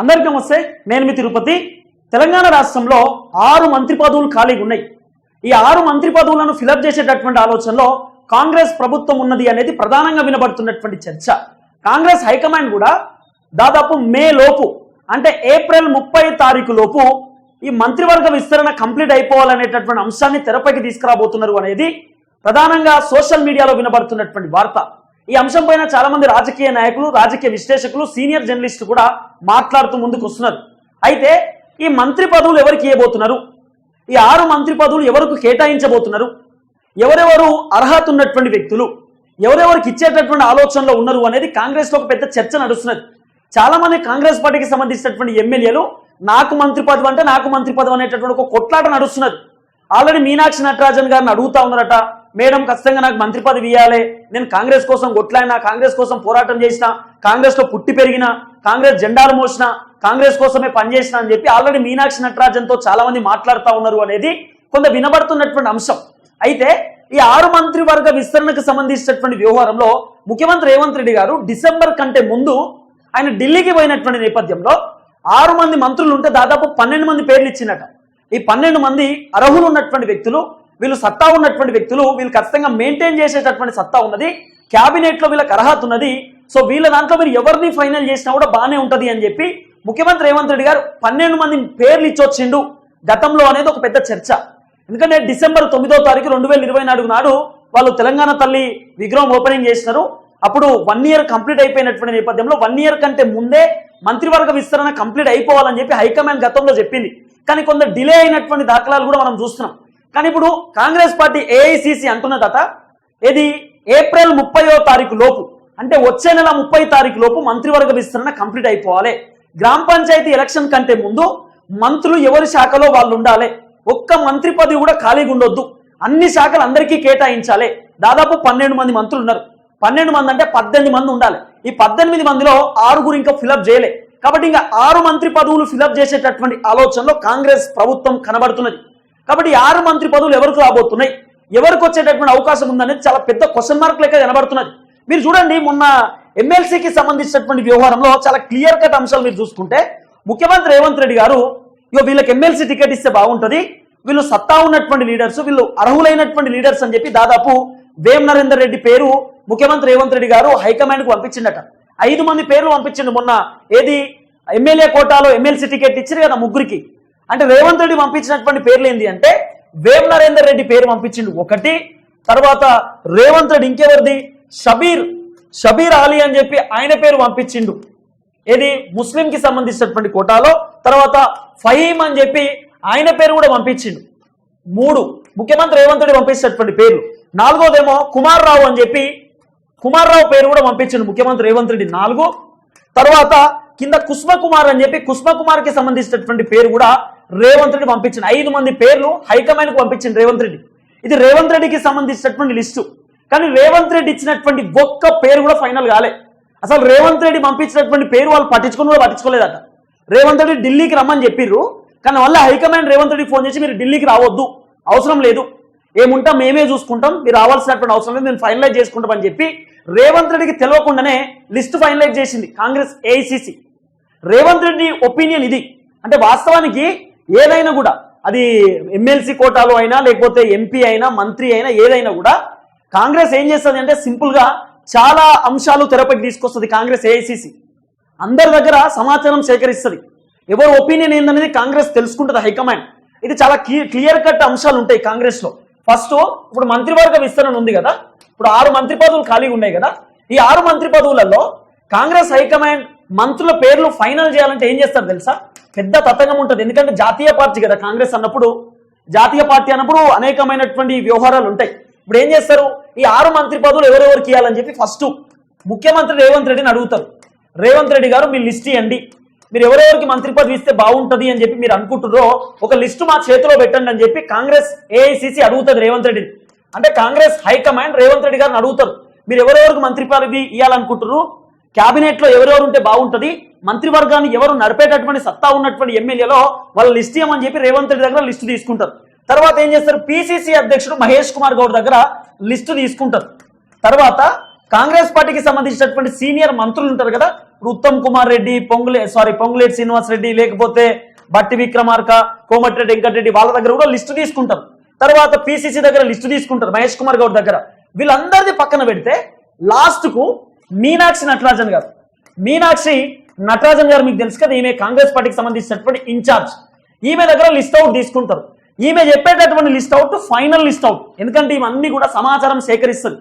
అందరికీ నమస్తే నేను మీ తిరుపతి. తెలంగాణ రాష్ట్రంలో ఆరు మంత్రి పదవులు ఖాళీగా ఉన్నాయి. ఈ ఆరు మంత్రి పదవులను ఫిలప్ చేసేటటువంటి ఆలోచనలో కాంగ్రెస్ ప్రభుత్వం ఉన్నది అనేది ప్రధానంగా వినబడుతున్నటువంటి చర్చ. కాంగ్రెస్ హైకమాండ్ కూడా దాదాపు మే లోపు అంటే ఏప్రిల్ ముప్పై తారీఖు లోపు ఈ మంత్రివర్గ విస్తరణ కంప్లీట్ అయిపోవాలనేటటువంటి అంశాన్ని తెరపైకి తీసుకురాబోతున్నారు అనేది ప్రధానంగా సోషల్ మీడియాలో వినబడుతున్నటువంటి వార్త. ఈ అంశం పైన చాలా మంది రాజకీయ నాయకులు రాజకీయ విశ్లేషకులు సీనియర్ జర్నలిస్టులు కూడా మాట్లాడుతూ ముందుకు వస్తున్నారు. అయితే ఈ మంత్రి పదవులు ఎవరికి ఇవ్వబోతున్నారు? ఈ ఆరు మంత్రి పదవులు ఎవరికి కేటాయించబోతున్నారు? ఎవరెవరు అర్హత ఉన్నటువంటి వ్యక్తులు? ఎవరెవరికి ఇచ్చేటటువంటి ఆలోచనలో ఉన్నారు అనేది కాంగ్రెస్లో ఒక పెద్ద చర్చ నడుస్తున్నది. చాలా మంది కాంగ్రెస్ పార్టీకి సంబంధించినటువంటి ఎమ్మెల్యేలు నాకు మంత్రి పదవి అంటే నాకు మంత్రి పదవి అనేటటువంటి ఒక కొట్లాట నడుస్తున్నది. ఆల్రెడీ మీనాక్షి నటరాజన్ గారిని అడుగుతా ఉన్నారట మేడం ఖచ్చితంగా నాకు మంత్రి పదవి ఇవ్వాలి నేను కాంగ్రెస్ కోసం కొట్లాడినా కాంగ్రెస్ కోసం పోరాటం చేసిన కాంగ్రెస్లో పుట్టి పెరిగిన కాంగ్రెస్ జెండాలు మోసిన కాంగ్రెస్ కోసమే పనిచేసిన అని చెప్పి ఆల్రెడీ మీనాక్షి నటరాజన్తో చాలా మంది మాట్లాడుతూ ఉన్నారు అనేది కొంత వినబడుతున్నటువంటి అంశం. అయితే ఈ ఆరు మంత్రి వర్గ విస్తరణకు సంబంధించినటువంటి వ్యవహారంలో ముఖ్యమంత్రి రేవంత్ రెడ్డి గారు డిసెంబర్ కంటే ముందు ఆయన ఢిల్లీకి పోయినటువంటి నేపథ్యంలో ఆరు మంది మంత్రులు ఉంటే దాదాపు పన్నెండు మంది పేర్లు ఇచ్చినట ఈ పన్నెండు మంది అర్హులు ఉన్నటువంటి వ్యక్తులు వీళ్ళు సత్తా ఉన్నటువంటి వ్యక్తులు వీళ్ళు ఖచ్చితంగా మెయింటైన్ చేసేటటువంటి సత్తా ఉన్నది క్యాబినెట్లో వీళ్ళకి అర్హత ఉన్నది. సో వీళ్ళ దాంట్లో మీరు ఎవరిని ఫైనల్ చేసినా కూడా బాగానే ఉంటది అని చెప్పి ముఖ్యమంత్రి రేవంత్ రెడ్డి గారు పన్నెండు మంది పేర్లు ఇచ్చొచ్చిండు గతంలో అనేది ఒక పెద్ద చర్చ. ఎందుకంటే డిసెంబర్ తొమ్మిదో తారీఖు రెండు వేల ఇరవై నాలుగు నాడు వాళ్ళు తెలంగాణ తల్లి విగ్రహం ఓపెనింగ్ చేసినారు. అప్పుడు వన్ ఇయర్ కంప్లీట్ అయిపోయినటువంటి నేపథ్యంలో వన్ ఇయర్ కంటే ముందే మంత్రివర్గ విస్తరణ కంప్లీట్ అయిపోవాలని చెప్పి హైకమాండ్ గతంలో చెప్పింది. కానీ కొంత డిలే అయినటువంటి దాఖలాలు కూడా మనం చూస్తున్నాం. కానీ ఇప్పుడు కాంగ్రెస్ పార్టీ ఏఐసిసి అంటున్నదట ఏది ఏప్రిల్ ముప్పయో తారీఖు లోపు అంటే వచ్చే నెల ముప్పై తారీఖు లోపు మంత్రివర్గ విస్తరణ కంప్లీట్ అయిపోవాలి. గ్రామ పంచాయతీ ఎలక్షన్ కంటే ముందు మంత్రులు ఎవరి శాఖలో వాళ్ళు ఉండాలి? ఒక్క మంత్రి పదవి కూడా ఖాళీగా ఉండొద్దు. అన్ని శాఖలు అందరికీ కేటాయించాలి. దాదాపు పన్నెండు మంది మంత్రులు ఉన్నారు. పన్నెండు మంది అంటే పద్దెనిమిది మంది ఉండాలి. ఈ పద్దెనిమిది మందిలో ఆరుగురు ఇంకా ఫిలప్ చేయలే. కాబట్టి ఇంకా ఆరు మంత్రి పదవులు ఫిలప్ చేసేటటువంటి ఆలోచనలో కాంగ్రెస్ ప్రభుత్వం కనబడుతున్నది. కాబట్టి ఆరు మంత్రి పదవులు ఎవరికి రాబోతున్నాయి? ఎవరికి వచ్చేటటువంటి అవకాశం ఉందనేది చాలా పెద్ద క్వశ్చన్ మార్క్ లెక్క కనబడుతున్నది. మీరు చూడండి మొన్న ఎమ్మెల్సీకి సంబంధించినటువంటి వ్యవహారంలో చాలా క్లియర్ కట్ అంశాలు మీరు చూసుకుంటే ముఖ్యమంత్రి రేవంత్ రెడ్డి గారు ఇక వీళ్ళకి ఎమ్మెల్సీ టికెట్ ఇస్తే బాగుంటుంది వీళ్ళు సత్తా ఉన్నటువంటి లీడర్స్ వీళ్ళు అర్హులైనటువంటి లీడర్స్ అని చెప్పి దాదాపు వేం నరేందర్ రెడ్డి పేరు ముఖ్యమంత్రి రేవంత్ రెడ్డి గారు హైకమాండ్కు పంపించిండట. ఐదు మంది పేర్లు పంపించిండు మొన్న ఏది ఎమ్మెల్యే కోటాలో ఎమ్మెల్సీ టికెట్ ఇచ్చారు కదా ముగ్గురికి. అంటే రేవంత్ రెడ్డి పంపించినటువంటి పేర్లు ఏంటి అంటే వేం నరేందర్ రెడ్డి పేరు పంపించిండు ఒకటి తర్వాత రేవంత్ రెడ్డి ఇంకెవరిది? షబీర్ షబీర్ అలీ అని చెప్పి ఆయన పేరు పంపించిండు. ఏది? ముస్లిం కి సంబంధించినటువంటి కోటాలో తర్వాత ఫహీం అని చెప్పి ఆయన పేరు కూడా పంపించిండు. మూడు ముఖ్యమంత్రి రేవంత్ రెడ్డి పంపించినటువంటి పేర్లు. నాలుగోదేమో కుమార్ రావు అని చెప్పి కుమార్ రావు పేరు కూడా పంపించిండు ముఖ్యమంత్రి రేవంత్ రెడ్డి నాలుగు. తర్వాత కింద కుస్మ కుమార్ అని చెప్పి కుస్మ కుమార్కి సంబంధించినటువంటి పేరు కూడా రేవంత్ రెడ్డి పంపించిన ఐదు మంది పేర్లు హైకమాండ్కి పంపించింది రేవంత్ రెడ్డి. ఇది రేవంత్ రెడ్డికి సంబంధించినటువంటి లిస్టు. కానీ రేవంత్ రెడ్డి ఇచ్చినటువంటి ఒక్క పేరు కూడా ఫైనల్ కాలే. అసలు రేవంత్ రెడ్డి పంపించినటువంటి పేరు వాళ్ళు పట్టించుకుని కూడా పట్టించుకోలేదట. రేవంత్ రెడ్డి ఢిల్లీకి రమ్మని చెప్పిర్రు కానీ వల్ల హైకమాండ్ రేవంత్ రెడ్డికి ఫోన్ చేసి మీరు ఢిల్లీకి రావద్దు అవసరం లేదు. ఏముంటా మేమే చూసుకుంటాం మీరు రావాల్సినటువంటి అవసరం లేదు మేము ఫైనలైజ్ చేసుకుంటాం అని చెప్పి రేవంత్ రెడ్డికి తెలియకుండానే లిస్ట్ ఫైనలైజ్ చేసింది కాంగ్రెస్ ఏఐసిసి రేవంత్ రెడ్డి ఒపీనియన్ ఇది. అంటే వాస్తవానికి ఏదైనా కూడా అది ఎమ్మెల్సీ కోటాలో అయినా లేకపోతే ఎంపీ అయినా మంత్రి అయినా ఏదైనా కూడా కాంగ్రెస్ ఏం చేస్తుంది అంటే సింపుల్గా చాలా అంశాలు తెరపైకి తీసుకొస్తుంది కాంగ్రెస్ ఏఐసిసి అందరి దగ్గర సమాచారం సేకరిస్తుంది. ఎవరు ఒపీనియన్ ఏందనేది కాంగ్రెస్ తెలుసుకుంటుంది హైకమాండ్. ఇది చాలా క్లియర్ కట్ అంశాలు ఉంటాయి కాంగ్రెస్లో. ఫస్ట్ ఇప్పుడు మంత్రివర్గ విస్తరణ ఉంది కదా ఇప్పుడు ఆరు మంత్రి పదవులు ఖాళీగా ఉన్నాయి కదా ఈ ఆరు మంత్రి పదవులలో కాంగ్రెస్ హైకమాండ్ మంత్రుల పేర్లు ఫైనల్ చేయాలంటే ఏం చేస్తారు తెలుసా? పెద్ద తతంగం ఉంటుంది. ఎందుకంటే జాతీయ పార్టీ కదా కాంగ్రెస్ అన్నప్పుడు. జాతీయ పార్టీ అన్నప్పుడు అనేకమైనటువంటి వ్యవహారాలు ఉంటాయి. ఇప్పుడు ఏం చేస్తారు? ఈ ఆరు మంత్రి పదవులు ఎవరెవరికి ఇవ్వాలని చెప్పి ఫస్ట్ ముఖ్యమంత్రి రేవంత్ రెడ్డిని అడుగుతారు. రేవంత్ రెడ్డి గారు మీ లిస్ట్ ఇవ్వండి మీరు ఎవరెవరికి మంత్రి పదవి ఇస్తే బాగుంటుంది అని చెప్పి మీరు అనుకుంటున్నారో ఒక లిస్టు మా చేతిలో పెట్టండి అని చెప్పి కాంగ్రెస్ ఏఐసిసి అడుగుతుంది రేవంత్ రెడ్డిని. అంటే కాంగ్రెస్ హైకమాండ్ రేవంత్ రెడ్డి గారిని అడుగుతారు. మీరు ఎవరెవరికి మంత్రి పదవి ఇవ్వాలనుకుంటున్నారు క్యాబినెట్లో ఎవరెవరు ఉంటే బాగుంటది మంత్రివర్గాన్ని ఎవరు నడిపేటటువంటి సత్తా ఉన్నటువంటి ఎమ్మెల్యేలో వాళ్ళ లిస్ట్ ఇవ్వమని చెప్పి రేవంత్ రెడ్డి దగ్గర లిస్టు తీసుకుంటారు. తర్వాత ఏం చేస్తారు? పిసిసి అధ్యక్షుడు మహేష్ కుమార్ గౌడ్ దగ్గర లిస్టు తీసుకుంటారు. తర్వాత కాంగ్రెస్ పార్టీకి సంబంధించినటువంటి సీనియర్ మంత్రులు ఉంటారు కదా? ఉత్తమ్ కుమార్ రెడ్డి పొంగులే సారీ పొంగులేటి శ్రీనివాస్ రెడ్డి లేకపోతే బట్టి విక్రమార్క కోమటిరెడ్డి వెంకటరెడ్డి వాళ్ళ దగ్గర కూడా లిస్టు తీసుకుంటారు. తర్వాత పిసిసి దగ్గర లిస్టు తీసుకుంటారు మహేష్ కుమార్ గౌడ్ దగ్గర. వీళ్ళందరిది పక్కన పెడితే లాస్ట్కు మీనాక్షి నటరాజన్ గారు. మీనాక్షి నటరాజన్ గారు మీకు తెలుసు కదా ఈమె కాంగ్రెస్ పార్టీకి సంబంధించినటువంటి ఇన్ఛార్జ్. ఈమె దగ్గర లిస్ట్ అవుట్ తీసుకుంటారు. ఈమె చెప్పేటటువంటి list out final list out. ఎందుకంటే ఇవన్నీ కూడా సమాచారం సేకరిస్తుంది.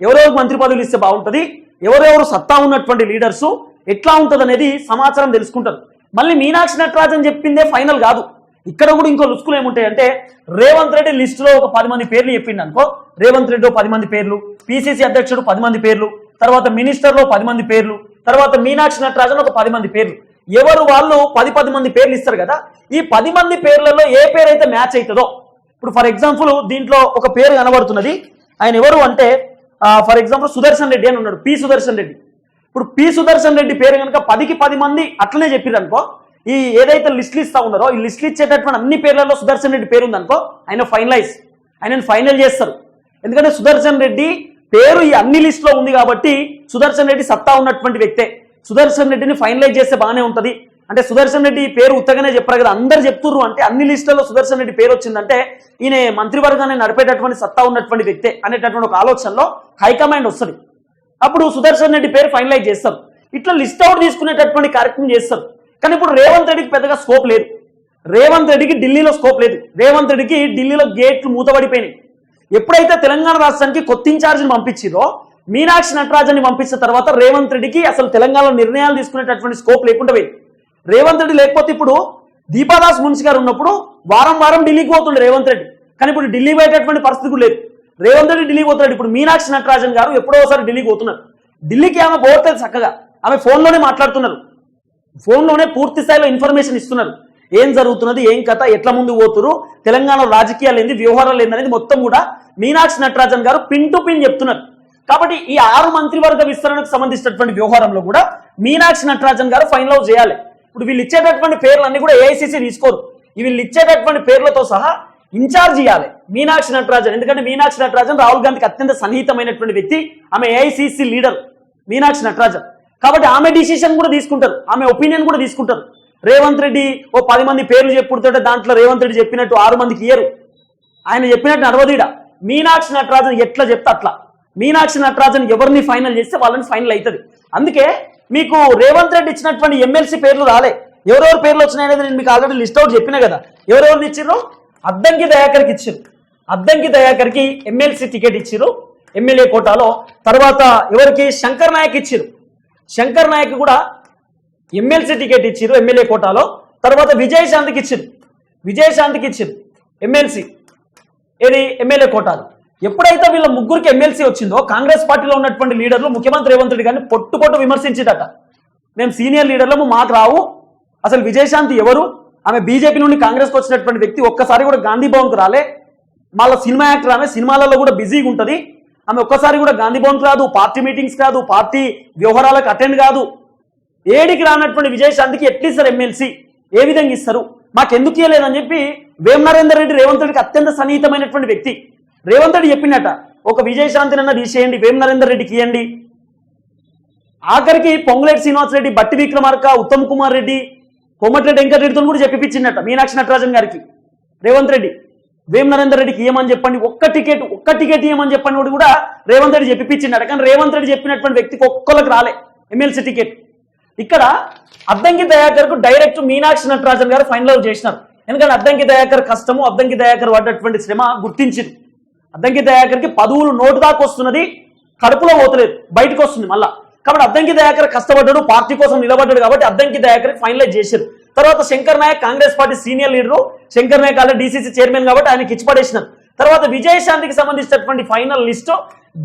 ఎవరెవరు మంత్రి పదవులు ఇస్తే బాగుంటుంది ఎవరెవరు సత్తా ఉన్నటువంటి లీడర్స్ ఎట్లా ఉంటుంది అనేది సమాచారం తెలుసుకుంటారు. మళ్ళీ మీనాక్షి నటరాజన్ చెప్పిందే ఫైనల్ కాదు. ఇక్కడ కూడా ఇంకో లుసుకులు ఏముంటాయంటే రేవంత్ రెడ్డి లిస్టులో ఒక పది మంది పేర్లు చెప్పిండు అనుకో రేవంత్ రెడ్డి పది మంది పేర్లు పిసిసి అధ్యక్షుడు పది మంది పేర్లు తర్వాత మినిస్టర్లో పది మంది పేర్లు తర్వాత మీనాక్షి నటరాజన్ ఒక పది మంది పేర్లు. ఎవరు వాళ్ళు పది పది మంది పేర్లు ఇస్తారు కదా? ఈ పది మంది పేర్లలో ఏ పేరు అయితే మ్యాచ్ అవుతుందో ఇప్పుడు ఫర్ ఎగ్జాంపుల్ దీంట్లో ఒక పేరు కనబడుతున్నది. ఆయన ఎవరు అంటే ఫర్ ఎగ్జాంపుల్ సుదర్శన్ రెడ్డి అని ఉన్నాడు పి సుదర్శన్ రెడ్డి. ఇప్పుడు పి సుదర్శన్ రెడ్డి పేరు కనుక పదికి పది మంది అట్లనే చెప్పారు అనుకో ఈ ఏదైతే లిస్టులు ఇస్తా ఉన్నారో ఈ లిస్టులు ఇచ్చేటటువంటి అన్ని పేర్లలో సుదర్శన్ రెడ్డి పేరు ఉందనుకో ఆయన ఫైనలైజ్ ఆయన ఫైనల్ చేస్తారు. ఎందుకంటే సుదర్శన్ రెడ్డి పేరు ఈ అన్ని లిస్టులో ఉంది కాబట్టి సుదర్శన్ రెడ్డి సత్తా ఉన్నటువంటి వ్యక్తే. సుదర్శన్ రెడ్డిని ఫైనలైజ్ చేస్తే బాగానే ఉంటది. అంటే సుదర్శన్ రెడ్డి పేరు ఉత్తగానే చెప్పారు కదా అందరు చెప్తుర్రు. అంటే అన్ని లిస్టులలో సుదర్శన్ రెడ్డి పేరు వచ్చిందంటే ఈయన మంత్రివర్గాన్ని నడిపేటటువంటి సత్తా ఉన్నటువంటి వ్యక్తే అనేటటువంటి ఒక ఆలోచనలో హైకమాండ్ వస్తుంది. అప్పుడు సుదర్శన్ రెడ్డి పేరు ఫైనలైజ్ చేస్తారు. ఇట్లా లిస్ట్ అవుట్ తీసుకునేటటువంటి కార్యక్రమం చేస్తారు. కానీ ఇప్పుడు రేవంత్ రెడ్డికి పెద్దగా స్కోప్ లేదు. రేవంత్ రెడ్డికి ఢిల్లీలో స్కోప్ లేదు. రేవంత్ రెడ్డికి ఢిల్లీలో గేట్లు మూతబడిపోయినాయి ఎప్పుడైతే తెలంగాణ రాష్ట్రానికి కొత్త ఇన్ఛార్జిని పంపించిరో మీనాక్షి నటరాజన్ని పంపించిన తర్వాత రేవంత్ రెడ్డికి అసలు తెలంగాణలో నిర్ణయాలు తీసుకునేటటువంటి స్కోప్ లేకుండా పోయింది. రేవంత్ రెడ్డి లేకపోతే ఇప్పుడు దీపాదాస్ మున్సి గారు ఉన్నప్పుడు వారం వారం ఢిల్లీకి పోతుండే రేవంత్ రెడ్డి. కానీ ఇప్పుడు ఢిల్లీ పోయేటటువంటి పరిస్థితి కూడా లేదు రేవంత్ రెడ్డి ఢిల్లీ పోతున్నాడు. ఇప్పుడు మీనాక్షి నటరాజన్ గారు ఎప్పుడో ఒకసారి ఢిల్లీకి పోతున్నారు. ఢిల్లీకి ఆమె పోతే చక్కగా ఆమె ఫోన్లోనే మాట్లాడుతున్నారు. ఫోన్లోనే పూర్తి స్థాయిలో ఇన్ఫర్మేషన్ ఇస్తున్నారు. ఏం జరుగుతున్నది ఏం కథ ఎట్లా ముందు పోతురు తెలంగాణ రాజకీయాలు ఏంది వ్యవహారాలు ఏందనేది మొత్తం కూడా మీనాక్షి నటరాజన్ గారు పిన్ టు పిన్ చెప్తున్నారు. కాబట్టి ఈ ఆరు మంత్రివర్గ విస్తరణకు సంబంధించినటువంటి వ్యవహారంలో కూడా మీనాక్షి నటరాజన్ గారు ఫైనల్ అవుట్ చేయాలి. ఇప్పుడు వీళ్ళు ఇచ్చేటటువంటి పేర్లన్నీ కూడా ఏఐసిసి తీసుకోరు. వీళ్ళు ఇచ్చేటటువంటి పేర్లతో సహా ఇన్ఛార్జ్ ఇవ్వాలి మీనాక్షి నటరాజన్. ఎందుకంటే మీనాక్షి నటరాజన్ రాహుల్ గాంధీకి అత్యంత సన్నిహితమైనటువంటి వ్యక్తి ఆమె ఏఐసిసి లీడర్ మీనాక్షి నటరాజన్. కాబట్టి ఆమె డిసిషన్ కూడా తీసుకుంటారు. ఆమె ఒపీనియన్ కూడా తీసుకుంటారు. రేవంత్ రెడ్డి ఓ పది మంది పేర్లు చెప్పుడుతుంటే దాంట్లో రేవంత్ రెడ్డి చెప్పినట్టు ఆరు మందికి ఇయ్యరు. ఆయన చెప్పినట్టు నడవదీడ. మీనాక్షి నటరాజన్ ఎట్లా చెప్తే అట్లా. మీనాక్షి నటరాజన్ ఎవరిని ఫైనల్ చేస్తే వాళ్ళని ఫైనల్ అవుతుంది అందుకే మీకు రేవంత్ రెడ్డి ఇచ్చినటువంటి ఎమ్మెల్సీ పేర్లు రాలే. ఎవరెవరు పేర్లు వచ్చినాయనేది నేను మీకు ఆల్రెడీ లిస్ట్ అవుట్ చెప్పిన కదా. ఎవరెవరిని ఇచ్చిర్రు? అద్దంకి దయాకర్కి ఇచ్చిర్రు. అద్దంకి దయాకర్కి ఎమ్మెల్సీ టికెట్ ఇచ్చిర్రు. ఎమ్మెల్యే కోటాలో. తర్వాత ఎవరికి? శంకర్ నాయక్ ఇచ్చిర్రు. శంకర్ నాయక్ కూడా ఎమ్మెల్సీ టికెట్ ఇచ్చిరు ఎమ్మెల్యే కోటాలో. తర్వాత విజయశాంతికి ఇచ్చింది విజయశాంతికి ఇచ్చింది ఎమ్మెల్సీ ఏది? ఎమ్మెల్యే కోటాలు. ఎప్పుడైతే వీళ్ళ ముగ్గురికి ఎమ్మెల్సీ వచ్చిందో కాంగ్రెస్ పార్టీలో ఉన్నటువంటి లీడర్లు ముఖ్యమంత్రి రేవంత్ రెడ్డి గారిని పొట్టు పొట్టు విమర్శించిందట మేము సీనియర్ లీడర్లము మాకు రావు. అసలు విజయశాంతి ఎవరు? ఆమె బీజేపీ నుండి కాంగ్రెస్కి వచ్చినటువంటి వ్యక్తి ఒక్కసారి కూడా గాంధీ భవన్కి రాలే. మళ్ళీ సినిమా యాక్టర్ ఆమె సినిమాలలో కూడా బిజీగా ఉంటుంది. ఆమె ఒక్కసారి కూడా గాంధీ భవన్కి రాదు. పార్టీ మీటింగ్స్ కాదు. పార్టీ వ్యవహారాలకు అటెండ్ కాదు. ఏడికి రానటువంటి విజయశాంతికి ఎట్లిస్తారు ఎమ్మెల్సీ ఏ విధంగా ఇస్తారు? మాకెందుకు ఇవ్వలేదని చెప్పి వేమనరేందర్ రెడ్డి రేవంత్ రెడ్డికి అత్యంత సన్నిహితమైనటువంటి వ్యక్తి. రేవంత్ రెడ్డి చెప్పినట ఒక విజయశాంతినన్న తీసేయండి వేమనరేందర్ రెడ్డికి ఇవ్వండి ఆఖరికి పొంగులేటి శ్రీనివాస్ రెడ్డి బట్టి విక్రమార్క ఉత్తమ్ కుమార్ రెడ్డి కోమటిరెడ్డి వెంకటరెడ్డితో కూడా చెప్పిపించిందట మీనాక్షి నటరాజన్ గారికి. రేవంత్ రెడ్డి వేమ నరేందర్ రెడ్డికి ఇవ్వమని చెప్పండి ఒక్క టికెట్ ఒక్క టికెట్ ఇవ్వమని చెప్పండి కూడా కూడా రేవంత్ రెడ్డి చెప్పిపించిందట. కానీ రేవంత్ రెడ్డి చెప్పినటువంటి వ్యక్తికి ఒక్కళ్ళకి రాలే ఎమ్మెల్సీ టికెట్. ఇక్కడ అద్దంకి దయాకర్కు డైరెక్ట్ మీనాక్షి నటరాజన్ గారు ఫైనల్ చేసినారు. ఎందుకంటే అద్దంకి దయాకర్ కష్టము అద్దంకి దయాకర్ పడ్డటువంటి శ్రమ గుర్తించింది. అద్దంకి దయాకర్కి పదువులు నోటు దాకా వస్తున్నది కడుపులో పోతలేదు బయటకు వస్తుంది మళ్ళా. కాబట్టి అద్దంకి దయాకర్ కష్టపడ్డాడు పార్టీ కోసం నిలబడ్డాడు కాబట్టి అద్దంకి దయాకర్ ఫైనలైజ్ చేశారు. తర్వాత Shankar Naik Congress party senior leader Shankar Naik already DCC chairman కాబట్టి ఆయనకి ఇచ్చిపడేసినారు తర్వాత విజయశాంతికి సంబంధించినటువంటి final list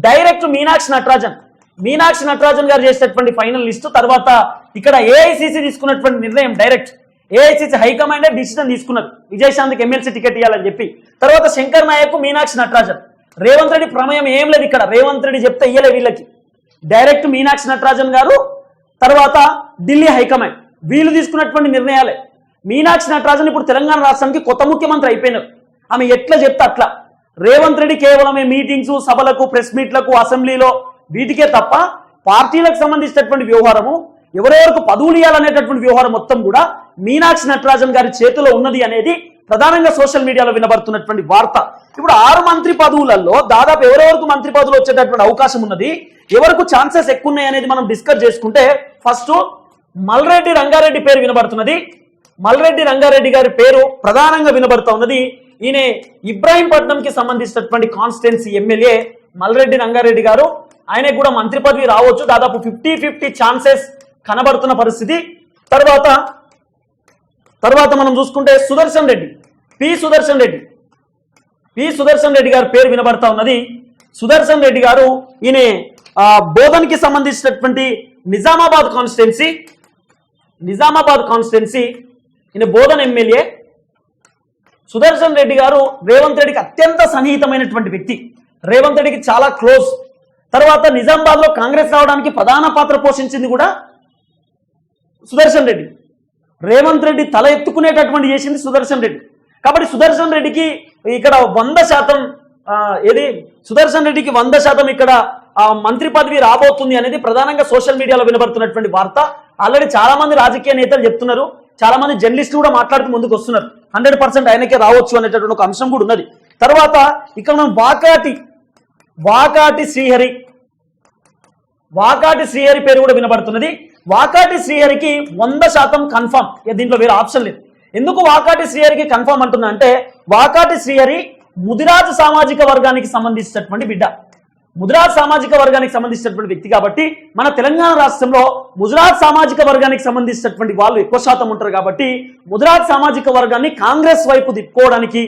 direct Meenakshi Natarajan. Meenakshi Natarajan గారు చేసినటువంటి ఫైనల్ లిస్టు తర్వాత ఇక్కడ ఏఐసిసి తీసుకున్నటువంటి నిర్ణయం డైరెక్ట్ ఏఐసిసి హైకమాండ్ డిసిషన్ తీసుకున్నారు విజయశాంతికి ఎమ్మెల్సీ టికెట్ ఇవ్వాలని చెప్పి. తర్వాత శంకర్ నాయక్ మీనాక్షి నటరాజన్. రేవంత్ రెడ్డి ప్రమేయం ఏం లేదు ఇక్కడ. రేవంత్ రెడ్డి చెప్తే ఇయ్యలే వీళ్ళకి. డైరెక్ట్ మీనాక్షి నటరాజన్ గారు తర్వాత ఢిల్లీ హైకమాండ్. వీళ్ళు తీసుకున్నటువంటి నిర్ణయాలే. మీనాక్షి నటరాజన్ ఇప్పుడు తెలంగాణ రాష్ట్రానికి కొత్త ముఖ్యమంత్రి అయిపోయినారు. ఆమె ఎట్లా చెప్తే అట్లా. రేవంత్ రెడ్డి కేవలం మీటింగ్స్ సభలకు ప్రెస్ మీట్లకు అసెంబ్లీలో వీటికే తప్ప పార్టీలకు సంబంధించినటువంటి వ్యవహారము ఎవరెవరికి పదవులు ఇవ్వాలనేటటువంటి వ్యవహారం మొత్తం కూడా మీనాక్షి నటరాజన్ గారి చేతిలో ఉన్నది అనేది ప్రధానంగా సోషల్ మీడియాలో వినబడుతున్నటువంటి వార్త. ఇప్పుడు ఆరు మంత్రి పదవులలో దాదాపు ఎవరెవరికి మంత్రి పదవులు వచ్చేటటువంటి అవకాశం ఉన్నది? ఎవరికి ఛాన్సెస్ ఎక్కువ ఉన్నాయి అనేది మనం డిస్కస్ చేసుకుంటే ఫస్ట్ మల్రెడ్డి రంగారెడ్డి పేరు వినబడుతున్నది. మల్రెడ్డి రంగారెడ్డి గారి పేరు ప్రధానంగా వినబడుతూ ఉన్నది. ఈయన ఇబ్రాహీంపట్నంకి సంబంధించినటువంటి కాన్స్టిట్యున్సీ ఎమ్మెల్యే మల్రెడ్డి రంగారెడ్డి గారు. ఆయనకు కూడా మంత్రి పదవి రావచ్చు. దాదాపు ఫిఫ్టీ ఫిఫ్టీ ఛాన్సెస్ కనబడుతున్న పరిస్థితి. తర్వాత తర్వాత మనం చూసుకుంటే సుదర్శన్ రెడ్డి పి సుదర్శన్ రెడ్డి. పి సుదర్శన్ రెడ్డి గారి పేరు వినబడతా ఉన్నది. సుదర్శన్ రెడ్డి గారు ఈయన బోధన్కి సంబంధించినటువంటి నిజామాబాద్ కాన్స్టిట్యున్సీ నిజామాబాద్ కాన్స్టిట్యున్సీ ఈయన బోధన్ ఎమ్మెల్యే. సుదర్శన్ రెడ్డి గారు రేవంత్ రెడ్డికి అత్యంత సన్నిహితమైనటువంటి వ్యక్తి. రేవంత్ రెడ్డికి చాలా క్లోజ్. తర్వాత నిజామాబాద్లో కాంగ్రెస్ రావడానికి ప్రధాన పాత్ర పోషించింది కూడా సుదర్శన్ రెడ్డి. రేవంత్ రెడ్డి తల ఎత్తుకునేటటువంటి చేసింది సుదర్శన్ రెడ్డి. కాబట్టి సుదర్శన్ రెడ్డికి ఇక్కడ వంద శాతం ఏది? సుదర్శన్ రెడ్డికి వంద శాతం ఇక్కడ మంత్రి పదవి రాబోతుంది అనేది ప్రధానంగా సోషల్ మీడియాలో వినబడుతున్నటువంటి వార్త. ఆల్రెడీ చాలా మంది రాజకీయ నేతలు చెప్తున్నారు. చాలా మంది జర్నలిస్టులు కూడా మాట్లాడుతూ ముందుకు వస్తున్నారు. హండ్రెడ్ పర్సెంట్ ఆయనకే రావచ్చు అనేటటువంటి ఒక అంశం కూడా ఉన్నది. తర్వాత ఇక్కడ మనం వాకాటి వాకాటి శ్రీహరి వాకాటి శ్రీహరి పేరు కూడా వినబడుతున్నది. వాకాటి శ్రీహరికి వంద శాతం కన్ఫర్మ్. ఇక దీంట్లో వేరే ఆప్షన్ లేదు. ఎందుకు వాకాటి శ్రీహరికి కన్ఫర్మ్ అంటున్నా అంటే వాకాటి శ్రీహరి ముదిరాజు సామాజిక వర్గానికి సంబంధించినటువంటి బిడ్డ. ముదిరాజ్ సామాజిక వర్గానికి సంబంధించినటువంటి వ్యక్తి కాబట్టి మన తెలంగాణ రాష్ట్రంలో ముదిరాజ్ సామాజిక వర్గానికి సంబంధించినటువంటి వాళ్ళు ఎక్కువ శాతం ఉంటారు కాబట్టి ముదిరాజ్ సామాజిక వర్గాన్ని కాంగ్రెస్ వైపు తిప్పుకోవడానికి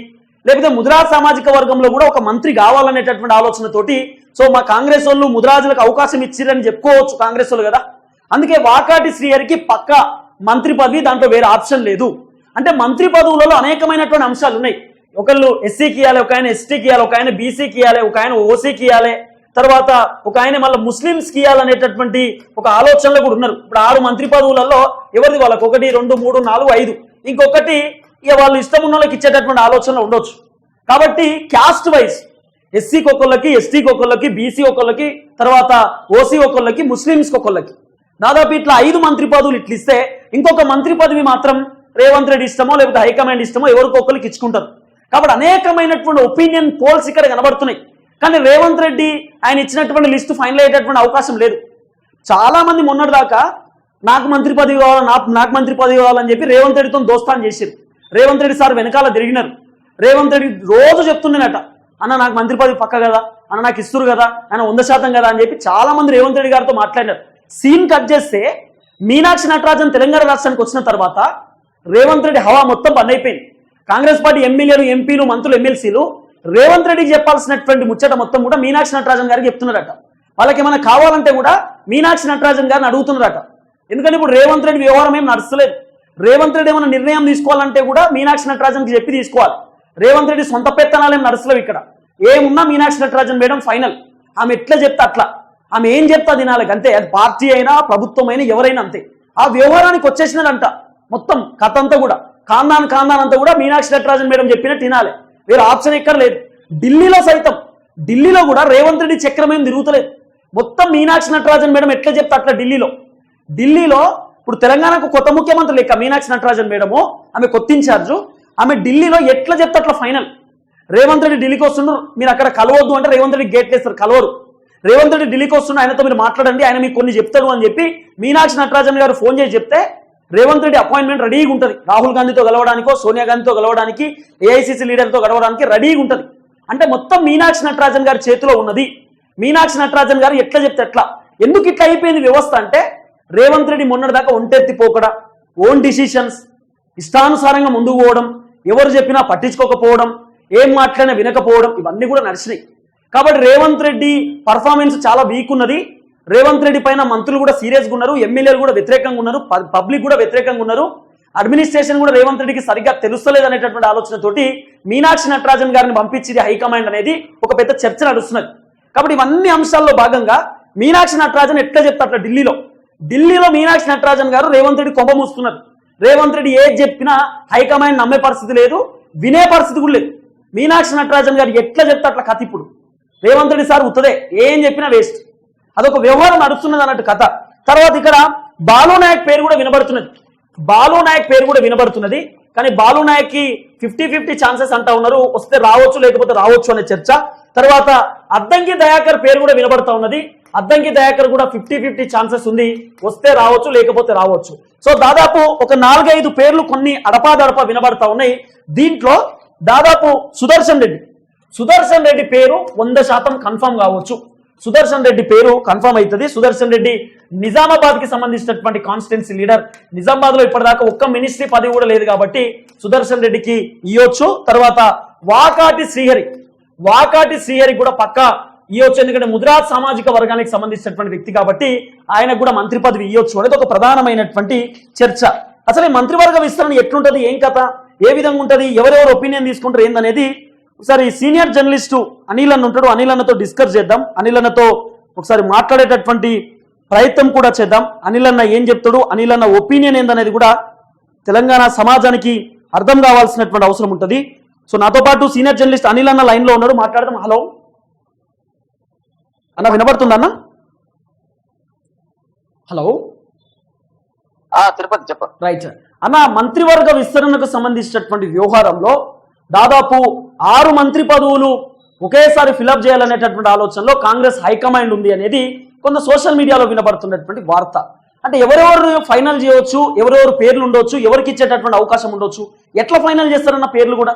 లేకపోతే ముదిరాజ్ సామాజిక వర్గంలో కూడా ఒక మంత్రి కావాలనేటటువంటి ఆలోచనతోటి సో మా కాంగ్రెస్ వాళ్ళు ముదిరాజులకు అవకాశం ఇచ్చిరని చెప్పుకోవచ్చు కాంగ్రెస్ వాళ్ళు కదా. అందుకే వాకాటి శ్రీహరికి పక్క మంత్రి పదవి దాంట్లో వేరే ఆప్షన్ లేదు. అంటే మంత్రి పదవులలో అనేకమైనటువంటి అంశాలు ఉన్నాయి. ఒకళ్ళు ఎస్సీకి ఇవ్వాలి ఒక ఆయన ఎస్టీకి ఇవ్వాలి ఒక ఆయన బీసీకి ఇవ్వాలి ఒక ఆయన ఓసీకి ఇవ్వాలి తర్వాత ఒక ఆయన మళ్ళీ ముస్లిమ్స్కి ఇవ్వాలనేటటువంటి ఒక ఆలోచనలో కూడా ఉన్నారు. ఇప్పుడు ఆరు మంత్రి పదవులలో ఎవరిది? వాళ్ళకి ఒకటి రెండు మూడు నాలుగు ఐదు. ఇంకొకటి ఇక వాళ్ళు ఇష్టం ఉన్న వాళ్ళకి ఇచ్చేటటువంటి ఆలోచనలు ఉండొచ్చు. కాబట్టి క్యాస్ట్ వైజ్ ఎస్సీకి ఒకళ్ళకి ఎస్టీకి ఒకళ్ళకి బీసీ ఒకళ్ళకి తర్వాత ఓసీ ఒకళ్ళకి ముస్లిమ్స్కి ఒకళ్ళకి దాదాపు ఇట్లా ఐదు మంత్రి పదవులు ఇట్లా ఇస్తే ఇంకొక మంత్రి పదవి మాత్రం రేవంత్ రెడ్డి ఇష్టమో లేకపోతే హైకమాండ్ ఇష్టమో ఎవరికి ఒకరికి ఇచ్చుకుంటారు. కాబట్టి అనేకమైనటువంటి ఒపీనియన్ పోల్స్ ఇక్కడ కనబడుతున్నాయి. కానీ రేవంత్ రెడ్డి ఆయన ఇచ్చినటువంటి లిస్టు ఫైనల్ అయ్యేటటువంటి అవకాశం లేదు. చాలా మంది మొన్నటిదాకా నాకు మంత్రి పదవి కావాలి నాకు నాకు మంత్రి పదవి కావాలని చెప్పి రేవంత్ రెడ్డితో దోస్తాను చేశారు. రేవంత్ రెడ్డి సార్ వెనకాల తిరిగినారు. రేవంత్ రెడ్డి రోజు చెప్తున్నానట అన్న నాకు మంత్రి పదవి పక్క కదా? అన్న నాకు ఇస్తురు కదా? ఆయన వంద శాతం కదా? అని చెప్పి చాలా మంది రేవంత్ రెడ్డి గారితో మాట్లాడినారు. సీన్ కట్ చేస్తే మీనాక్షి నటరాజన్ తెలంగాణ రాష్ట్రానికి వచ్చిన తర్వాత రేవంత్ రెడ్డి హవా మొత్తం బంద్ అయిపోయింది. కాంగ్రెస్ పార్టీ ఎమ్మెల్యేలు ఎంపీలు మంత్రులు ఎమ్మెల్సీలు రేవంత్ రెడ్డికి చెప్పాల్సినటువంటి ముచ్చట మొత్తం కూడా మీనాక్షి నటరాజన్ గారికి చెప్తున్నారట. వాళ్ళకి ఏమైనా కావాలంటే కూడా మీనాక్షి నటరాజన్ గారిని అడుగుతున్నారట. ఎందుకంటే ఇప్పుడు రేవంత్ రెడ్డి వ్యవహారం ఏం నడుస్తలేదు. రేవంత్ రెడ్డి ఏమైనా నిర్ణయం తీసుకోవాలంటే కూడా మీనాక్షి నటరాజన్కి చెప్పి తీసుకోవాలి. రేవంత్ రెడ్డి సొంత పెత్తనాలు ఏం నడుస్తలేవు ఇక్కడ. ఏమున్నా మీనాక్షి నటరాజన్ మేడం ఫైనల్. ఆమె ఎట్లా చెప్తే అట్లా. ఆమె ఏం చెప్తా తినాలి? అంతే అది పార్టీ అయినా ప్రభుత్వం అయినా ఎవరైనా అంతే. ఆ వ్యవహారానికి వచ్చేసినదంట మొత్తం కథ అంతా కూడా. కాందాన్ కాందాన్ అంతా కూడా మీనాక్షి నటరాజన్ మేడం చెప్పినట్టు తినాలి. వేరే ఆప్షన్ ఎక్కడ లేదు. ఢిల్లీలో సైతం ఢిల్లీలో కూడా రేవంత్ రెడ్డి చక్రం ఏం తిరుగుతలేదు. మొత్తం మీనాక్షి నటరాజన్ మేడం ఎట్లా చెప్తా అట్లా ఢిల్లీలో. ఢిల్లీలో ఇప్పుడు తెలంగాణకు కొత్త ముఖ్యమంత్రి లెక్క మీనాక్షి నటరాజన్ మేడము ఆమె కొత్త ఇన్ఛార్జు ఆమె ఢిల్లీలో ఎట్లా చెప్తా అట్లా ఫైనల్. రేవంత్ రెడ్డి ఢిల్లీకి వస్తుండ్రు మీరు అక్కడ కలవద్దు అంటే రేవంత్ రెడ్డి గేట్ వేస్తారు కలవరు. రేవంత్ రెడ్డి ఢిల్లీకి వస్తున్న ఆయనతో మీరు మాట్లాడండి ఆయన మీకు కొన్ని చెప్తాడు అని చెప్పి మీనాక్షి నటరాజన్ గారు ఫోన్ చేసి చెప్తే రేవంత్ రెడ్డి అపాయింట్మెంట్ రెడీగా ఉంటుంది. రాహుల్ గాంధీతో కలవడానికో సోనియా గాంధీతో కలవడానికి ఏఐసిసి లీడర్తో కలవడానికి రెడీగా ఉంటుంది. అంటే మొత్తం మీనాక్షి నటరాజన్ గారి చేతిలో ఉన్నది. మీనాక్షి నటరాజన్ గారు ఎట్లా చెప్తే ఎట్లా ఎందుకు ఇట్లా అయిపోయింది వ్యవస్థ అంటే రేవంత్ రెడ్డి మొన్నటిదాకా ఒంటెత్తి పోకడ ఓన్ డిసిషన్స్ ఇష్టానుసారంగా ముందుకు పోవడం ఎవరు చెప్పినా పట్టించుకోకపోవడం ఏం మాట్లాడినా వినకపోవడం ఇవన్నీ కూడా నడిచినాయి. కాబట్టి రేవంత్ రెడ్డి పర్ఫార్మెన్స్ చాలా వీక్ ఉన్నది. రేవంత్ రెడ్డి పైన మంత్రులు కూడా సీరియస్గా ఉన్నారు. ఎమ్మెల్యేలు కూడా వ్యతిరేకంగా ఉన్నారు. పబ్లిక్ కూడా వ్యతిరేకంగా ఉన్నారు. అడ్మినిస్ట్రేషన్ కూడా రేవంత్ రెడ్డికి సరిగ్గా తెలుస్తలేదు అనేటటువంటి ఆలోచనతోటి మీనాక్షి నటరాజన్ గారిని పంపించింది హైకమాండ్ అనేది ఒక పెద్ద చర్చ నడుస్తున్నది. కాబట్టి ఇవన్నీ అంశాల్లో భాగంగా మీనాక్షి నటరాజన్ ఎట్లా చెప్తా అట్లా ఢిల్లీలో. ఢిల్లీలో మీనాక్షి నటరాజన్ గారు రేవంత్ రెడ్డి కొంప మూస్తున్నారు. రేవంత్ రెడ్డి ఏది చెప్పినా హైకమాండ్ నమ్మే పరిస్థితి లేదు వినే పరిస్థితి కూడా లేదు. మీనాక్షి నటరాజన్ గారు ఎట్లా చెప్తే అట్లా కథ ఇప్పుడు? రేవంత్ రెడ్డి సార్ ఉత్తదే. ఏం చెప్పినా వేస్ట్. అదొక వ్యవహారం నడుస్తున్నది అన్నట్టు కథ. తర్వాత ఇక్కడ బాలు నాయక్ పేరు కూడా వినబడుతున్నది. బాలు నాయక్ పేరు కూడా వినబడుతున్నది. కానీ బాలు నాయక్కి ఫిఫ్టీ ఫిఫ్టీ ఛాన్సెస్ అంటా ఉన్నారు. వస్తే రావచ్చు లేకపోతే రావచ్చు అనే చర్చ. తర్వాత అద్దంకి దయాకర్ పేరు కూడా వినబడతా ఉన్నది. అద్దంకి దయాకర్ కూడా ఫిఫ్టీ ఫిఫ్టీ ఛాన్సెస్ ఉంది. వస్తే రావచ్చు లేకపోతే రావచ్చు. సో దాదాపు ఒక నాలుగైదు పేర్లు కొన్ని అడపాదడపా వినబడతా ఉన్నాయి. దీంట్లో దాదాపు సుదర్శన్ రెడ్డి సుదర్శన్ రెడ్డి పేరు వంద శాతం కన్ఫర్మ్ కావచ్చు. సుదర్శన్ రెడ్డి పేరు కన్ఫర్మ్ అవుతుంది సుదర్శన్ రెడ్డి నిజామాబాద్కి సంబంధించినటువంటి కాన్స్టిట్యున్సీ లీడర్. నిజామాబాద్లో ఇప్పటిదాకా ఒక్క మినిస్ట్రీ పదవి కూడా లేదు కాబట్టి సుదర్శన్ రెడ్డికి ఇవ్వచ్చు తర్వాత వాకాటి శ్రీహరి. వాకాటి శ్రీహరి కూడా పక్క ఇవ్వచ్చు ఎందుకంటే ముద్రా సామాజిక వర్గానికి సంబంధించినటువంటి వ్యక్తి కాబట్టి ఆయనకు కూడా మంత్రి పదవి ఇవ్వచ్చు అనేది ఒక ప్రధానమైనటువంటి చర్చ. అసలు ఈ మంత్రివర్గ విస్తరణ ఎట్లుంటది? ఏం కథ? ఏ విధంగా ఉంటది ఎవరెవరు ఒపీనియన్ తీసుకుంటారు? ఏందనేది ఒకసారి సీనియర్ జర్నలిస్టు అనిల్ అన్న ఉంటాడు. అనిల్ అన్నతో డిస్కస్ చేద్దాం. అనిల్ అన్నతో ఒకసారి మాట్లాడేటటువంటి ప్రయత్నం కూడా చేద్దాం. అనిల్ అన్న ఏం చెప్తాడు? అనిల్ అన్న ఒపీనియన్ ఏందనేది కూడా తెలంగాణ సమాజానికి అర్థం కావాల్సినటువంటి అవసరం ఉంటుంది. సో నాతో పాటు సీనియర్ జర్నలిస్ట్ అనిల్ అన్న లైన్లో ఉన్నాడు. మాట్లాడదాం. హలో. అన్న వినపడుతుందా అన్న? హలో. తిరుపతి చెప్పండి రైట్ అన్న మంత్రివర్గ విస్తరణకు సంబంధించినటువంటి వ్యవహారంలో దాదాపు ఆరు మంత్రి పదవులు ఒకేసారి ఫిలప్ చేయాలనేటటువంటి ఆలోచనలో కాంగ్రెస్ హైకమాండ్ ఉంది అనేది కొంత సోషల్ మీడియాలో వినబడుతున్నటువంటి వార్త. అంటే ఎవరెవరు ఫైనల్ చేయవచ్చు ఎవరెవరు పేర్లు ఉండొచ్చు ఎవరికి ఇచ్చేటటువంటి అవకాశం ఉండొచ్చు ఎట్లా ఫైనల్ చేస్తారన్న పేర్లు కూడా?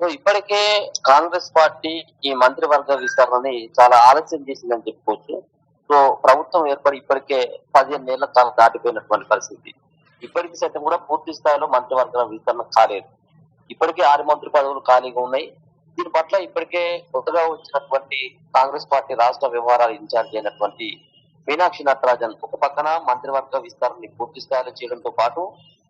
సో ఇప్పటికే కాంగ్రెస్ పార్టీ ఈ మంత్రివర్గ విస్తరణని చాలా ఆలస్యం చేసిందని చెప్పుకోవచ్చు. సో ప్రభుత్వం ఏర్పడి ఇప్పటికే పదిహేను నెలల కాలం దాటిపోయినటువంటి పరిస్థితి. ఇప్పటికి సైతం కూడా పూర్తి స్థాయిలో మంత్రివర్గ విస్తరణ కాలేదు. ఇప్పటికే ఆరు మంత్రి పదవులు ఖాళీగా ఉన్నాయి. దీని పట్ల ఇప్పటికే కొత్తగా వచ్చినటువంటి కాంగ్రెస్ పార్టీ రాష్ట్ర వ్యవహారాల ఇన్ఛార్జ్ అయినటువంటి మీనాక్షి నటరాజన్ ఒక పక్కన మంత్రివర్గ విస్తరణని పూర్తి స్థాయిలో చేయడంతో పాటు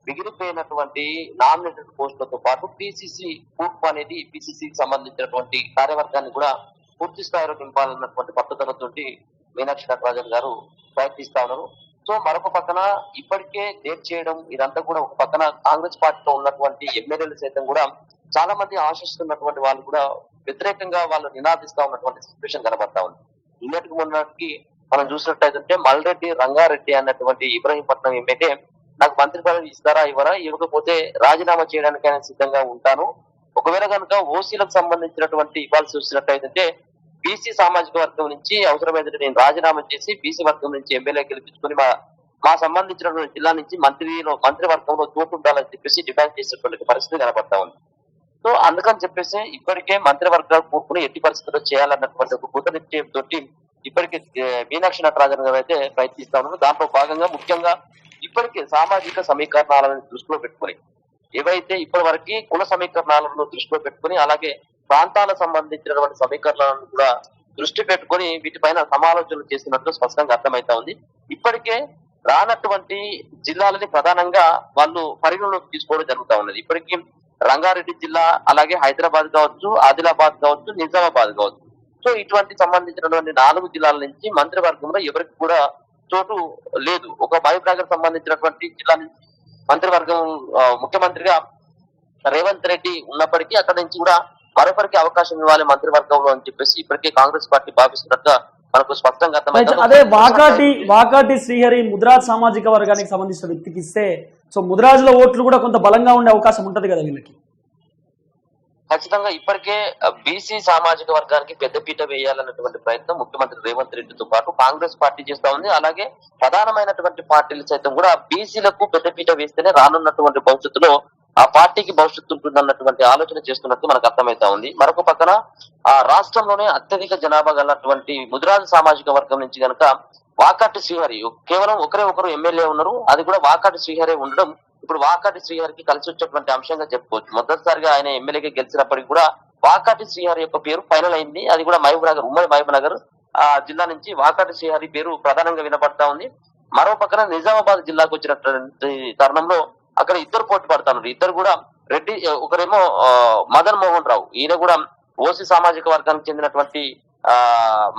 మిగిలిపోయినటువంటి నామినేటెడ్ పోస్టులతో పాటు పిసిసి కూర్పు అనేది పిసిసికి సంబంధించినటువంటి కార్యవర్గాన్ని కూడా పూర్తి స్థాయిలో నింపాలన్నటువంటి పట్టుదలతోటి మీనాక్షి నటరాజన్ గారు ప్రయత్నిస్తా ఉన్నారు. సో మరొక పక్కన ఇప్పటికే డేట్ చేయడం ఇదంతా కూడా ఒక పక్కన కాంగ్రెస్ పార్టీలో ఉన్నటువంటి ఎమ్మెల్యేలు సైతం కూడా చాలా మంది ఆశిస్తున్నటువంటి వాళ్ళు కూడా వ్యతిరేకంగా వాళ్ళు నినాదిస్తా ఉన్నటువంటి సిచ్యువేషన్ కనబడతా ఉంది. నిన్నటికి మొన్నటికి మనం చూసినట్టయితే మల్రెడ్డి రంగారెడ్డి అన్నటువంటి ఇబ్రహీంపట్నం ఎమ్మెల్యే నాకు మంత్రి పదవి ఇస్తారా ఇవ్వరా ఇవ్వకపోతే రాజీనామా చేయడానికైనా సిద్ధంగా ఉంటాను. ఒకవేళ కనుక ఓసీలకు సంబంధించినటువంటి ఇవ్వాల్సి వచ్చినట్టయితే బీసీ సామాజిక వర్గం నుంచి అవసరమైతే నేను రాజీనామా చేసి బీసీ వర్గం నుంచి ఎమ్మెల్యే గెలిపించుకుని మా మా సంబంధించినటువంటి జిల్లా నుంచి మంత్రిలో మంత్రి వర్గంలో చోటు ఉండాలని చెప్పేసి డిమాండ్ చేసేటువంటి పరిస్థితి కనబడతా ఉంది. సో అందుకని చెప్పేసి ఇప్పటికే మంత్రివర్గాలు కూర్పుని ఎట్టి పరిస్థితుల్లో చేయాలన్నటువంటి ఒక కుతనిశ్చయం తోటి ఇప్పటికే మీనాక్షి నటరాజన్ గారు అయితే ప్రయత్నిస్తా ఉన్నారు. దాంట్లో భాగంగా ముఖ్యంగా ఇప్పటికే సామాజిక సమీకరణాలను దృష్టిలో పెట్టుకుని ఏవైతే ఇప్పటి వరకు కుల సమీకరణాలను దృష్టిలో పెట్టుకుని అలాగే ప్రాంతాలకు సంబంధించినటువంటి సమీకరణాలను కూడా దృష్టి పెట్టుకొని వీటిపైన సమాలోచనలు చేసినట్లు స్పష్టంగా అర్థమైతా ఉంది. ఇప్పటికే రానటువంటి జిల్లాలని ప్రధానంగా వాళ్ళు పరిగణలోకి తీసుకోవడం జరుగుతా ఉన్నది. ఇప్పటికీ రంగారెడ్డి జిల్లా అలాగే హైదరాబాద్ కావచ్చు ఆదిలాబాద్ కావచ్చు నిజామాబాద్ కావచ్చు. సో ఇటువంటి సంబంధించినటువంటి నాలుగు జిల్లాల నుంచి మంత్రివర్గంలో ఎవరికి కూడా చోటు లేదు. ఒక మహబూబ్ సంబంధించినటువంటి జిల్లా నుంచి మంత్రివర్గం ముఖ్యమంత్రిగా రేవంత్ రెడ్డి ఉన్నప్పటికీ అక్కడ నుంచి కూడా మరొకరికి అవకాశం ఇవ్వాలి మంత్రివర్గంలో అని చెప్పేసి ఇప్పటికే కాంగ్రెస్ పార్టీ భావిస్తున్నట్టుగా మనకు స్పష్టంగా అదే వాకాటి వాకాటి శ్రీహరి ముద్రాజ్ సామాజిక వర్గానికి సంబంధించిన వ్యక్తికి ఇస్తే సో ముద్రాజుల ఓట్లు కూడా కొంత బలంగా ఉండే అవకాశం ఉంటది కదా వీళ్ళకి? ఖచ్చితంగా ఇప్పటికే బీసీ సామాజిక వర్గానికి పెద్దపీట వేయాలన్నటువంటి ప్రయత్నం ముఖ్యమంత్రి రేవంత్ రెడ్డితో పాటు కాంగ్రెస్ పార్టీ చేస్తా ఉంది. అలాగే ప్రధానమైనటువంటి పార్టీలు సైతం కూడా బీసీలకు పెద్దపీట వేస్తేనే రానున్నటువంటి భవిష్యత్తులో ఆ పార్టీకి భవిష్యత్తు ఉంటుందన్నటువంటి ఆలోచన చేస్తున్నట్టు మనకు అర్థమైతా ఉంది. మరొక పక్కన ఆ రాష్ట్రంలోనే అత్యధిక జనాభా గలటువంటి ముదిరాజు సామాజిక వర్గం నుంచి గనక వాకాటి శ్రీహరి కేవలం ఒకరే ఒకరు ఎమ్మెల్యే ఉన్నారు. అది కూడా వాకాటి శ్రీహరి ఉండడం ఇప్పుడు వాకాటి శ్రీహరికి కలిసి వచ్చేటువంటి అంశంగా చెప్పుకోవచ్చు. మొదటిసారిగా ఆయన ఎమ్మెల్యేగా గెలిచినప్పటికీ కూడా వాకాటి శ్రీహరి యొక్క పేరు ఫైనల్ అయింది. అది కూడా మహబూబ్ నగర్ ఉమ్మడి మహబూబ్ నగర్ ఆ జిల్లా నుంచి వాకాటి శ్రీహరి పేరు ప్రధానంగా వినపడతా ఉంది. మరో పక్కన నిజామాబాద్ జిల్లాకు వచ్చినటువంటి తరుణంలో అక్కడ ఇద్దరు పోటీ పడతారు. ఇద్దరు కూడా రెడ్డి ఒకరేమో మదన్ మోహన్ రావు. ఈయన కూడా ఓసీ సామాజిక వర్గానికి చెందినటువంటి ఆ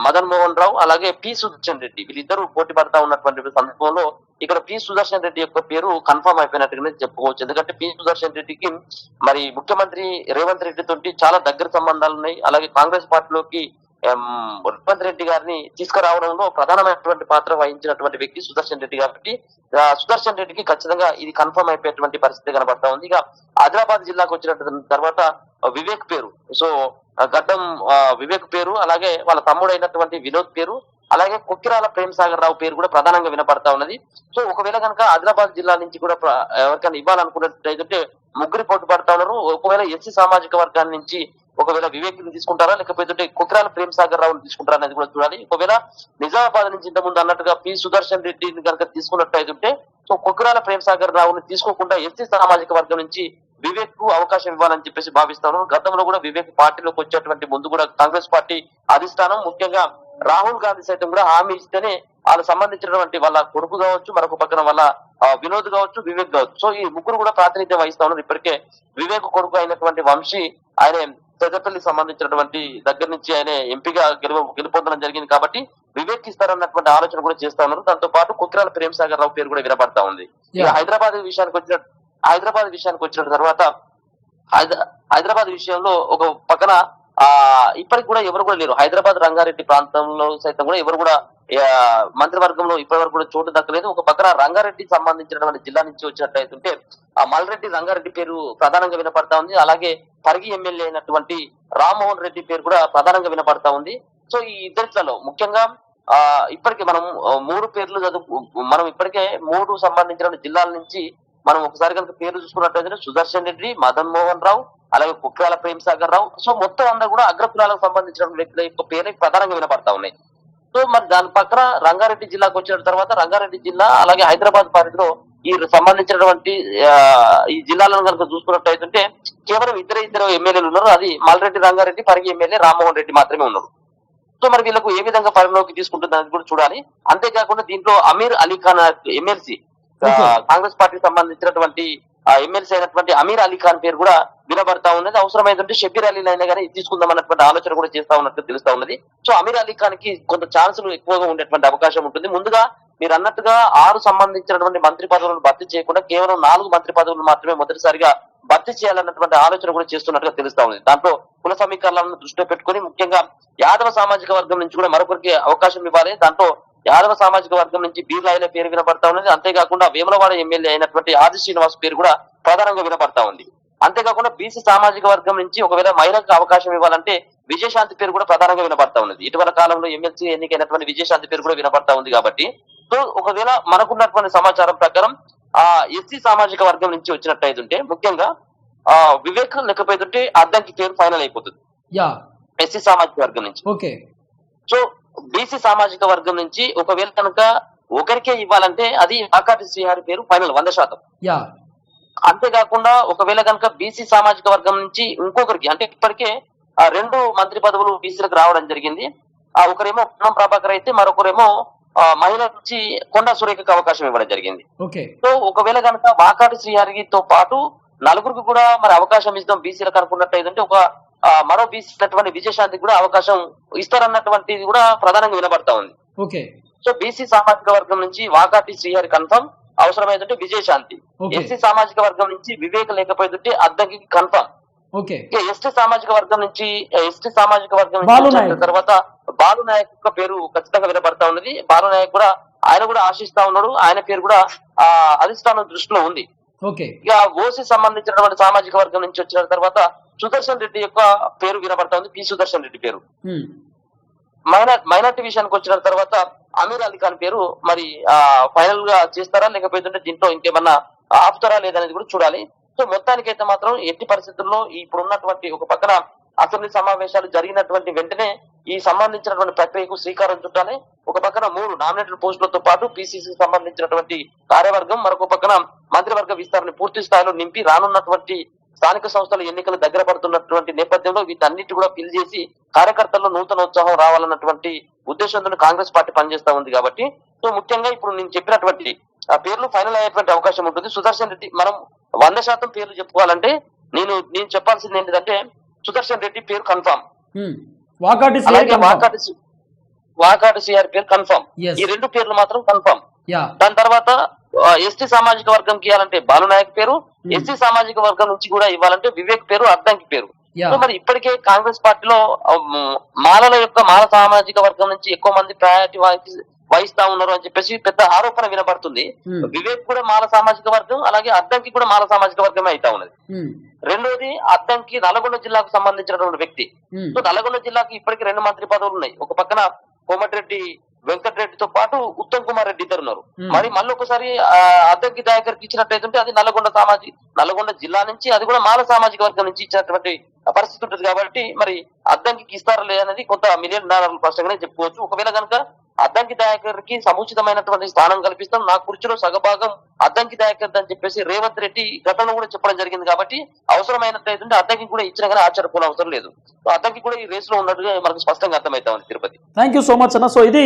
మదన్ మోహన్ రావు అలాగే పి సుదర్శన్ రెడ్డి. వీళ్ళిద్దరూ పోటీ పడతా ఉన్నటువంటి సందర్భంలో ఇక్కడ పి సుదర్శన్ రెడ్డి యొక్క పేరు కన్ఫర్మ్ అయిపోయినట్టుగానే చెప్పుకోవచ్చు. ఎందుకంటే పి సుదర్శన్ రెడ్డికి మరి ముఖ్యమంత్రి రేవంత్ రెడ్డి తోటి చాలా దగ్గర సంబంధాలు ఉన్నాయి. అలాగే కాంగ్రెస్ పార్టీలోకి ఎం, రెడ్డి గారిని తీసుకురావడంలో ప్రధానమైనటువంటి పాత్ర వహించినటువంటి వ్యక్తి సుదర్శన్ రెడ్డి కాబట్టి సుదర్శన్ రెడ్డికి ఖచ్చితంగా ఇది కన్ఫర్మ్ అయిపోయేటువంటి పరిస్థితి కనబడతా ఉంది. ఇక ఆదిలాబాద్ జిల్లాకు వచ్చిన తర్వాత వివేక్ పేరు. సో గడ్డం వివేక్ పేరు అలాగే వాళ్ళ తమ్ముడు అయినటువంటి వినోద్ పేరు అలాగే కొక్కిరాల ప్రేమ్ సాగర్ రావు పేరు కూడా ప్రధానంగా వినపడతా ఉన్నది. సో ఒకవేళ కనుక ఆదిలాబాద్ జిల్లా నుంచి కూడా ఎవరికైనా ఇవ్వాలనుకున్నట్లయితే ముగ్గురు పోటీ పడతా ఉన్నారు. ఒకవేళ ఎస్సీ సామాజిక వర్గాన్ని నుంచి ఒకవేళ వివేక్ని తీసుకుంటారా లేకపోతే కుక్రాల ప్రేమ్ సాగర్ రావుని తీసుకుంటారా అనేది కూడా చూడాలి. ఒకవేళ నిజామాబాద్ నుంచి ఇంతకుముందు ముందు అన్నట్టుగా పి. సుదర్శన్ రెడ్డిని కనుక తీసుకున్నట్టయితే సో కుక్రాల ప్రేమ్ సాగర్ రావుని తీసుకోకుండా ఎస్సీ సామాజిక వర్గం నుంచి వివేక్కు అవకాశం ఇవ్వాలని చెప్పేసి భావిస్తాను. గతంలో కూడా వివేక్ పార్టీలోకి వచ్చేటువంటి ముందు కూడా కాంగ్రెస్ పార్టీ అధిష్టానం ముఖ్యంగా రాహుల్ గాంధీ సైతం కూడా హామీ ఇస్తేనే వాళ్ళకి సంబంధించినటువంటి వాళ్ళ కొడుకు కావచ్చు మరొక పక్కన వాళ్ళ వినోద్ కావచ్చు వివేక్ కావచ్చు. సో ఈ ముగ్గురు కూడా ప్రాతినిధ్యం వహిస్తా ఉన్నారు ఇప్పటికే వివేక్ కొడుకు అయినటువంటి వంశీ ఆయన పెద్దపల్లికి సంబంధించినటువంటి దగ్గర నుంచి ఆయన ఎంపీగా గెలువ గెలుపొందడం జరిగింది కాబట్టి వివేక్ ఇస్తారన్నటువంటి ఆలోచన కూడా చేస్తా ఉన్నారు దాంతో పాటు కుక్రాల ప్రేమ్ సాగర్ రావు పేరు కూడా వినపడతా ఉంది. హైదరాబాద్ విషయానికి వచ్చిన హైదరాబాద్ విషయానికి వచ్చిన తర్వాత హైద- హైదరాబాద్ విషయంలో ఒక పక్కన ఆ ఇప్పటికి కూడా ఎవరు కూడా లేరు. హైదరాబాద్ రంగారెడ్డి ప్రాంతంలో సైతం కూడా ఎవరు కూడా మంత్రివర్గంలో ఇప్పటి వరకు కూడా చోటు దక్కలేదు. ఒక పక్కన రంగారెడ్డి సంబంధించినటువంటి జిల్లా నుంచి వచ్చినట్టయితుంటే ఆ మల్రెడ్డి రంగారెడ్డి పేరు ప్రధానంగా వినపడతా ఉంది. అలాగే పరిగి ఎమ్మెల్యే అయినటువంటి రామ్మోహన్ రెడ్డి పేరు కూడా ప్రధానంగా వినపడతా ఉంది. సో ఈ ఇద్దరిలో ముఖ్యంగా ఆ ఇప్పటికే మనం మూడు పేర్లు చదువు మనం ఇప్పటికే మూడు సంబంధించిన జిల్లాల నుంచి మనం ఒకసారి కనుక పేరు చూసుకున్నట్లయితే సుదర్శన్ రెడ్డి మదన్ మోహన్ రావు అలాగే కుక్రాల ప్రేమ్ సాగర్ రావు. సో మొత్తం అందరూ కూడా అగ్రకులాలకు సంబంధించిన వ్యక్తుల యొక్క పేర్లు ప్రధానంగా వినపడతా ఉన్నాయి. సో మరి దాని పక్కన రంగారెడ్డి జిల్లాకు వచ్చిన తర్వాత రంగారెడ్డి జిల్లా అలాగే హైదరాబాద్ పరిధిలో ఈ సంబంధించినటువంటి ఈ జిల్లాలను కనుక చూసుకున్నట్లయితే కేవలం ఇద్దరు ఇద్దరు ఎమ్మెల్యేలు ఉన్నారు. అది మాలరెడ్డి రంగారెడ్డి పరిగి ఎమ్మెల్యే రామ్మోహన్ రెడ్డి మాత్రమే ఉన్నారు. సో మరి వీళ్ళకు ఏ విధంగా పరిగణలోకి తీసుకుంటుంది అనేది కూడా చూడాలి. అంతేకాకుండా దీంట్లో అమీర్ అలీ ఖాన్ ఎమ్మెల్సీ కాంగ్రెస్ పార్టీకి సంబంధించినటువంటి ఎమ్మెల్సీ అయినటువంటి అమీర్ అలీ ఖాన్ పేరు కూడా వినబడతా ఉన్నది. అవసరమైందంటే షబీర్ అలీ అయినా కానీ తీసుకుందాం అన్నటువంటి ఆలోచన కూడా చేస్తా ఉన్నట్టు తెలుస్తా ఉన్నది. సో అమీర్ అలీ ఖాన్కి కొంత ఛాన్సులు ఎక్కువగా ఉండేటువంటి అవకాశం ఉంటుంది. ముందుగా మీరు అన్నట్టుగా ఆరు సంబంధించినటువంటి మంత్రి పదవులను భర్తీ చేయకుండా కేవలం నాలుగు మంత్రి పదవులు మాత్రమే మొదటిసారిగా భర్తీ చేయాలన్నటువంటి ఆలోచన కూడా చేస్తున్నట్టుగా తెలుస్తా ఉంది దాంట్లో కుల సమీకరణలను దృష్టిలో పెట్టుకొని ముఖ్యంగా యాదవ సామాజిక వర్గం నుంచి కూడా మరొకరికి అవకాశం ఇవ్వాలి. దాంట్లో యాదవ సామాజిక వర్గం నుంచి బీర్లాయల పేరు వినపడతా ఉన్నది. అంతేకాకుండా వేములవాడ ఎమ్మెల్యే అయినటువంటి ఆది శ్రీనివాస్ పేరు కూడా ప్రధానంగా వినపడతా ఉంది. అంతేకాకుండా బీసీ సామాజిక వర్గం నుంచి ఒకవేళ మహిళలకు అవకాశం ఇవ్వాలంటే విజయశాంతి పేరు కూడా ప్రధానంగా వినపడతా ఉన్నది. ఇటీవల కాలంలో ఎమ్మెల్సీ ఎన్నికైనటువంటి విజయశాంతి పేరు కూడా వినపడతా ఉంది కాబట్టి. సో ఒకవేళ మనకున్నటువంటి సమాచారం ప్రకారం ఆ ఎస్సీ సామాజిక వర్గం నుంచి వచ్చినట్టయితుంటే ముఖ్యంగా ఆ వివేక్ లేకపోతుంటే అద్దంకి పేరు ఫైనల్ అయిపోతుంది. ఎస్సీ సామాజిక వర్గం నుంచి. ఓకే. సో బీసీ సామాజిక వర్గం నుంచి ఒకవేళ కనుక ఒకరికే ఇవ్వాలంటే అది శ్రీహారి పేరు ఫైనల్ వంద శాతం. అంతేకాకుండా ఒకవేళ కనుక బీసీ సామాజిక వర్గం నుంచి ఇంకొకరికి అంటే ఇప్పటికే ఆ రెండు మంత్రి పదవులు బీసీలకు రావడం జరిగింది. ఆ ఒకరేమో పొన్నం ప్రభాకర్ అయితే మరొకరేమో మహిళ నుంచి కొండా సురేఖకు అవకాశం ఇవ్వడం జరిగింది. సో ఒకవేళ కనుక వాకాటి శ్రీహరితో పాటు నలుగురికి కూడా మరి అవకాశం ఇస్తాం బీసీలకు అనుకున్నట్టయితే ఒక మరో బీసీ విజయశాంతికి కూడా అవకాశం ఇస్తారన్నటువంటిది కూడా ప్రధానంగా వినబడతా ఉంది. ఓకే. సో బీసీ సామాజిక వర్గం నుంచి వాకాటి శ్రీహరి కన్ఫర్మ్ అవసరమైతుంటే విజయశాంతి. ఎస్సీ సామాజిక వర్గం నుంచి వివేక్ లేకపోతుంటే అద్దంకి కన్ఫర్మ్. ఓకే. ఎస్టీ సామాజిక వర్గం నుంచి ఎస్టీ సామాజిక వర్గం నుంచి తర్వాత బాలు నాయక్ యొక్క పేరు ఖచ్చితంగా వినపడతా ఉన్నది. బాలు నాయక్ కూడా ఆయన కూడా ఆశిస్తా ఉన్నాడు. ఆయన పేరు కూడా ఆ అధిష్టానం దృష్టిలో ఉంది. ఇక ఓసీ సంబంధించినటువంటి సామాజిక వర్గం నుంచి వచ్చిన తర్వాత సుదర్శన్ రెడ్డి యొక్క పేరు వినపడతా ఉంది. పి. సుదర్శన్ రెడ్డి పేరు. మైనార్టీ విషయానికి వచ్చిన తర్వాత అమీర్ అలీ ఖాన్ పేరు మరి ఆ ఫైనల్గా చేస్తారా? లేకపోతే దీంట్లో ఇంకేమన్నా ఆపుతారా లేదనేది కూడా చూడాలి. సో మొత్తానికైతే మాత్రం ఎట్టి పరిస్థితుల్లో ఇప్పుడు ఉన్నటువంటి ఒక పక్కన అసెంబ్లీ సమావేశాలు జరిగినటువంటి వెంటనే ఈ సంబంధించినటువంటి ప్రక్రియకు శ్రీకారం చుట్టాలి. ఒక పక్కన మూడు నామినేటెడ్ పోస్టులతో పాటు పిసిసి సంబంధించినటువంటి కార్యవర్గం మరొక పక్కన మంత్రివర్గ విస్తరణ పూర్తి స్థాయిలో నింపి రానున్నటువంటి స్థానిక సంస్థల ఎన్నికలు దగ్గర పడుతున్నటువంటి నేపథ్యంలో వీటన్నిటి కూడా ఫిల్ చేసి కార్యకర్తల్లో నూతన ఉత్సాహం రావాలన్నటువంటి ఉద్దేశంతో కాంగ్రెస్ పార్టీ పనిచేస్తా ఉంది కాబట్టి. సో ముఖ్యంగా ఇప్పుడు నేను చెప్పినటువంటి ఆ పేర్లు ఫైనల్ అయ్యేటువంటి అవకాశం ఉంటుంది. సుదర్శన్ రెడ్డి మనం వంద శాతం పేర్లు చెప్పుకోవాలంటే నేను నేను చెప్పాల్సింది ఏంటంటే సుదర్శన్ రెడ్డి పేరు కన్ఫామ్ అలాగే వాకాటి సిఆర్ పేరు కన్ఫామ్. ఈ రెండు పేర్లు మాత్రం కన్ఫామ్ దాని తర్వాత ఎస్టీ సామాజిక వర్గంకి ఇవ్వాలంటే బాలు నాయక్ పేరు ఎస్సీ సామాజిక వర్గం నుంచి కూడా ఇవ్వాలంటే వివేక్ పేరు అద్దంకి పేరు. సో మరి ఇప్పటికే కాంగ్రెస్ పార్టీలో మాలల యొక్క మాల సామాజిక వర్గం నుంచి ఎక్కువ మంది ప్రయారిటీ వహిస్తా ఉన్నారు అని చెప్పేసి పెద్ద ఆరోపణ వినబడుతుంది. ఉమ్, వివేక్ కూడా మాల సామాజిక వర్గం అలాగే అద్దంకి కూడా మాల సామాజిక వర్గమే అయితా ఉన్నది. ఉమ్, రెండోది అద్దంకి నల్గొండ జిల్లాకు సంబంధించినటువంటి వ్యక్తి. సో నల్గొండ జిల్లాకి ఇప్పటికి రెండు మంత్రి పదవులు ఉన్నాయి. ఒక పక్కన కోమటిరెడ్డి వెంకటరెడ్డితో పాటు ఉత్తమ్ కుమార్ రెడ్డి ఇద్దరు ఉన్నారు. మరి మళ్ళీ ఒకసారి అద్దంకి దయాకర్కి ఇచ్చినట్టయితే అది నల్గొండ సామాజిక నల్గొండ జిల్లా నుంచి అది కూడా మాల సామాజిక వర్గం నుంచి ఇచ్చినటువంటి పరిస్థితి ఉంటుంది కాబట్టి మరి అద్దంకి ఇస్తారా లేదనేది కొంత మిలియన్ డాలర్లు స్పష్టంగానే చెప్పుకోవచ్చు ఒకవేళ కనుక అద్దంకి దయాకర్కి సముచితమైనటువంటి స్థానం కల్పిస్తాం. నా కుర్చీలో సగభాగం అద్దంకి దయాకర్ అని చెప్పేసి రేవంత్ రెడ్డి గతంలో కూడా చెప్పడం జరిగింది కాబట్టి అవసరమైనట్లయితే అద్దంకి కూడా ఇచ్చినా కానీ ఆశ్చర్యపోవడం అవసరం లేదు. సో అద్దంకి కూడా ఈ రేస్లో ఉన్నట్టుగా మనకు స్పష్టంగా అర్థమవుతా ఉంది Tirupati. Thank you so much అన్న. సో ఇది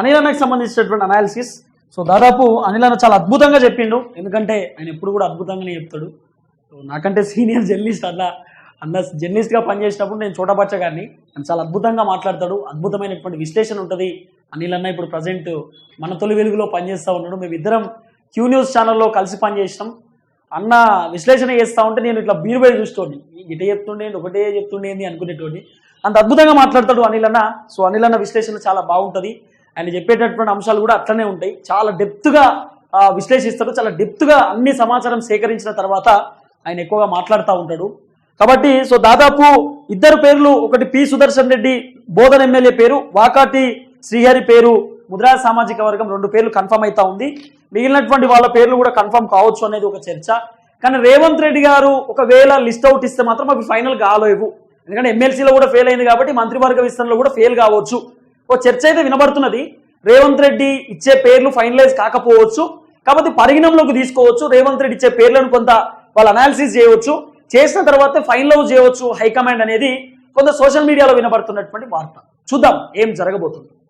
అనిల్ అన్నకి సంబంధించినటువంటి అనాలిసిస్ సో దాదాపు అనిల్ అన్న చాలా అద్భుతంగా చెప్పిండు. ఎందుకంటే ఆయన ఎప్పుడు కూడా అద్భుతంగానే చెప్తాడు. సో నాకంటే సీనియర్ జర్నలిస్ట్ అన్న అన్న జర్నలిస్ట్గా పనిచేసినప్పుడు నేను చోటపచ్చ గారిని ఆయన చాలా అద్భుతంగా మాట్లాడతాడు. అద్భుతమైనటువంటి విశ్లేషణ ఉంటుంది. అనిల్ అన్న ఇప్పుడు ప్రజెంట్ మన తొలి వెలుగులో పనిచేస్తూ ఉన్నాడు. మేమిద్దరం క్యూ న్యూస్ ఛానల్లో కలిసి పనిచేసినాం. అన్న విశ్లేషణ చేస్తా ఉంటే నేను ఇట్లా బీరుబై చూస్తుండే. ఇటే చెప్తుండేది ఒకటే చెప్తుండేది అనుకునేటువంటి అంత అద్భుతంగా మాట్లాడతాడు అనిల్ అన్న సో అనిల్ అన్న విశ్లేషణ చాలా బాగుంటుంది. ఆయన చెప్పేటటువంటి అంశాలు కూడా అట్లనే ఉంటాయి. చాలా డెప్త్గా విశ్లేషిస్తాడు. చాలా డెప్త్గా అన్ని సమాచారం సేకరించిన తర్వాత ఆయన ఎక్కువగా మాట్లాడుతూ ఉంటాడు. కాబట్టి సో దాదాపు ఇద్దరు పేర్లు. ఒకటి పి సుదర్శన్ రెడ్డి బోధన్ ఎమ్మెల్యే పేరు. వాకాటి శ్రీహరి పేరు ముద్రా సామాజిక వర్గం రెండు పేర్లు కన్ఫర్మ్ అవుతా ఉంది. మిగిలినటువంటి వాళ్ళ పేర్లు కూడా కన్ఫర్మ్ కావచ్చు అనేది ఒక చర్చ. కానీ రేవంత్ రెడ్డి గారు ఒకవేళ లిస్ట్ అవుట్ ఇస్తే మాత్రం అవి ఫైనల్ కాలేవు ఎందుకంటే ఎమ్మెల్సీలో కూడా ఫెయిల్ అయింది కాబట్టి మంత్రివర్గ విస్తరణలో కూడా ఫెయిల్ కావచ్చు. ఓ చర్చ అయితే వినబడుతున్నది. రేవంత్ రెడ్డి ఇచ్చే పేర్లు ఫైనలైజ్ కాకపోవచ్చు. కాబట్టి పరిగణంలోకి తీసుకోవచ్చు. రేవంత్ రెడ్డి ఇచ్చే పేర్లను కొంత వాళ్ళు అనాలిసిస్ చేయవచ్చు. చేసిన తర్వాత ఫైనలైజ్ చేయవచ్చు హైకమాండ్ అనేది కొంత సోషల్ మీడియాలో వినబడుతున్నటువంటి వార్త. చూద్దాం ఏం జరగబోతుంది.